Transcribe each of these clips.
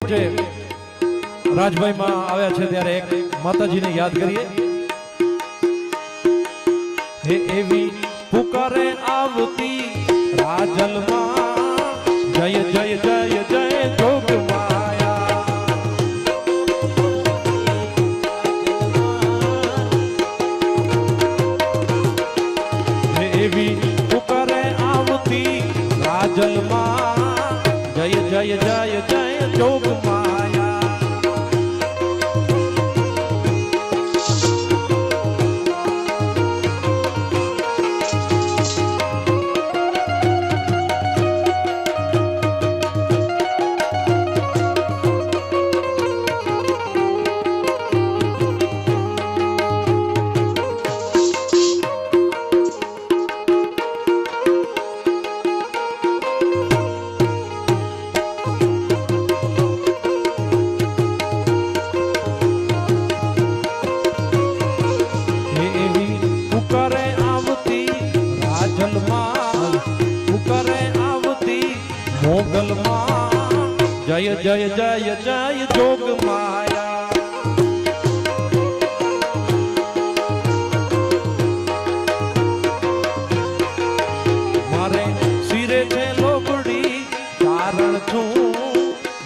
જે રાજભાઈ માં આવ્યા છે ત્યારે એક માતાજીને યાદ કરીએ. હે એવી પુકારે આવતી રાજલમાં જય જય જય જય જય જય જય જય જોગ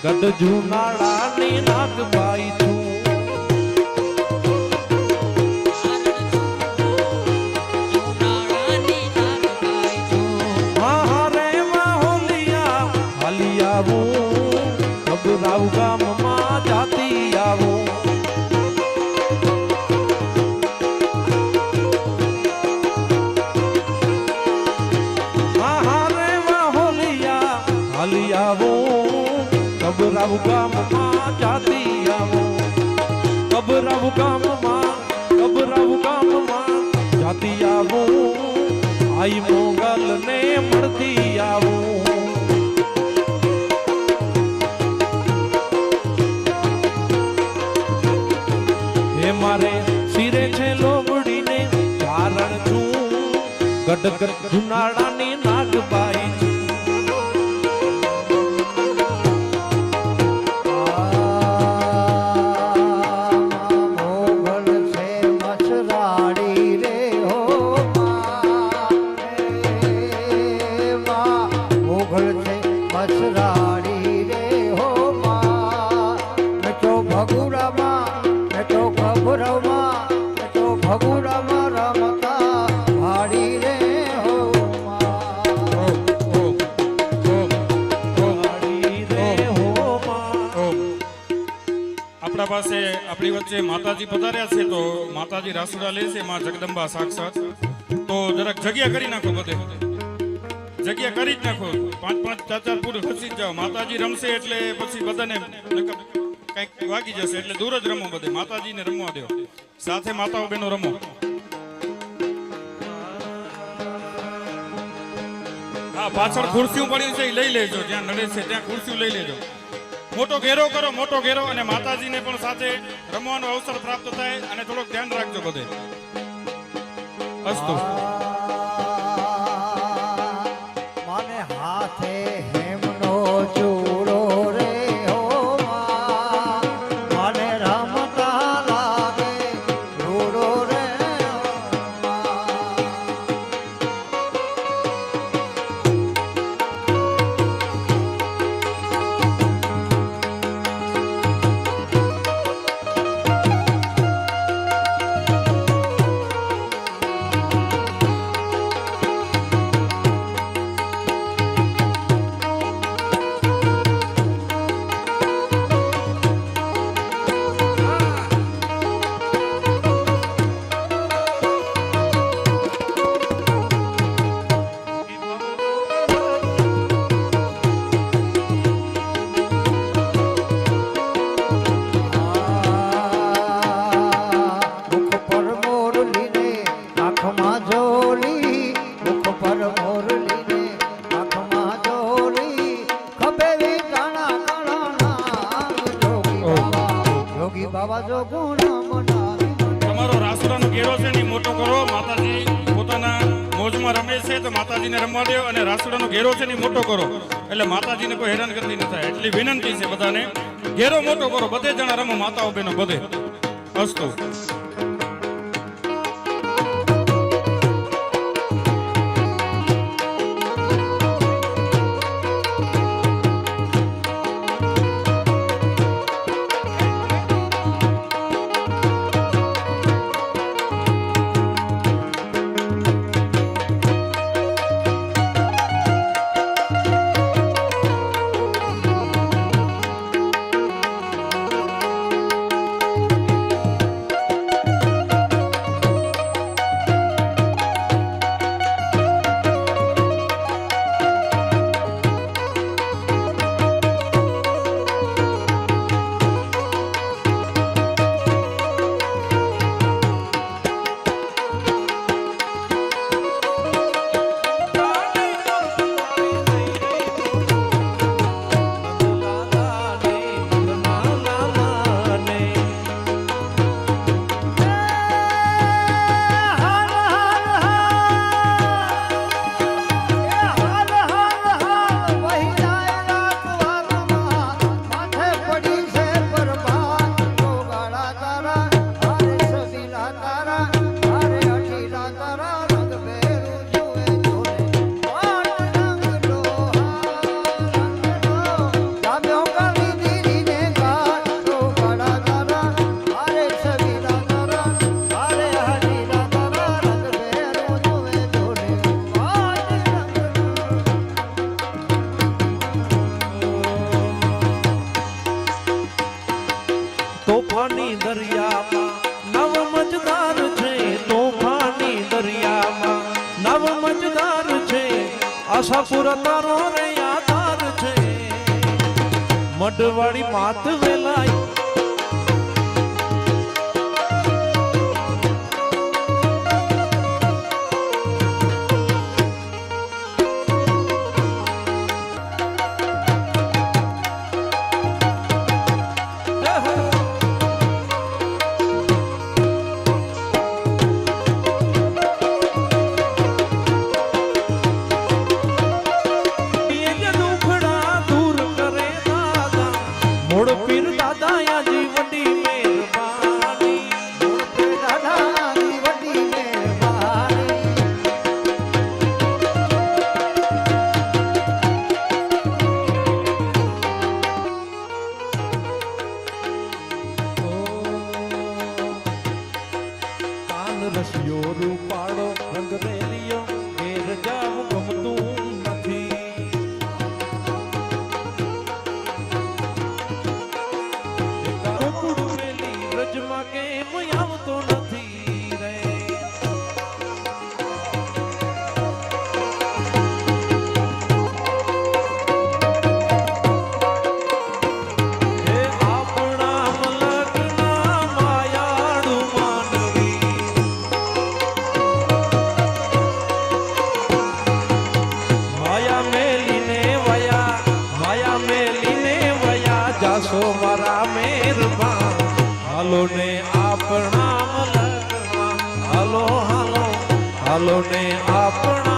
ગઢ જુનાળાની નાગબાઈ છું. ગભરાવ ગામમાં જાતી આવું. ગભરાવ ગામમાં ગભરાવ ગામમાં. જાતી આવું, આઈ મોગલ ને મળતી આવું. હે મારે શિરે છે લોબડીને કારણ છું. ગડ ગડ ભગુરામાં ખબરમાં તો ભગુરામાં માં. આપણા પાસે આપણી વચ્ચે માતાજી પધાર્યા છે તો માતાજી રાસુડા છે, માં જગદંબા સાક્ષાત. તો જરાક જગ્યા કરી નાખો બધે. જગ્યા કરી જ નાખો. પાંચ પાંચ ચાર ચાર પૂરું ખસી જાઓ. માતાજી રમશે એટલે પછી બધાને કંઈક વાગી જશે એટલે દૂર જ રમો બધે. માતાજીને રમવા દો. સાથે માતાઓ બહેનો રમો. હા, પાછળ ખુરશીઓ પડી છે, એ લઈ લેજો. જ્યાં નડે છે, ત્યાં ખુરશીઓ લઈ લેજો. મોટો ઘેરો કરો, મોટો ઘેરો, અને માતાજીને પણ સાથે રમવાનો અવસર પ્રાપ્ત થાય, અને થોડોક ધ્યાન રાખજો બધે. અસ્તુ. મને હાથે ઘેરો છે ને મોટો કરો. એટલે માતાજીને કોઈ હેરાન કરતી ન થાય. એટલી વિનંતી છે બધાને. ઘેરો મોટો કરો. બધે જણા રમો, માતાઓ બેનો બધે. અસ્તુ. આધાર છે. આશાપુર તારો રે આધાર છે. મઢવાળી માત વેલાય રસિયો રૂપાળો રંગ રેલિયો ચાલો ને આપણા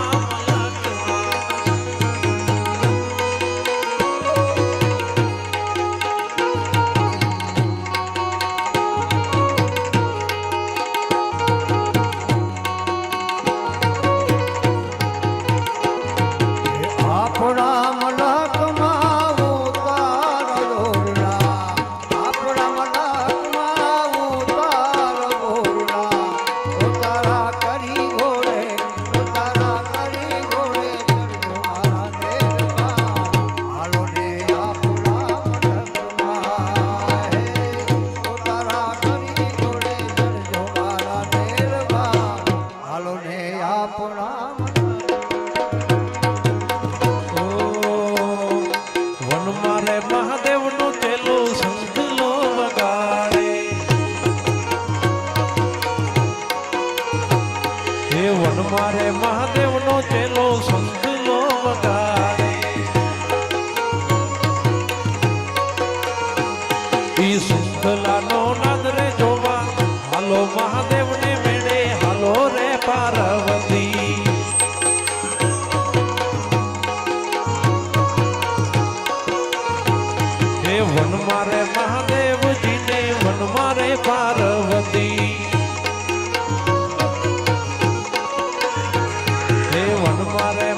vamos.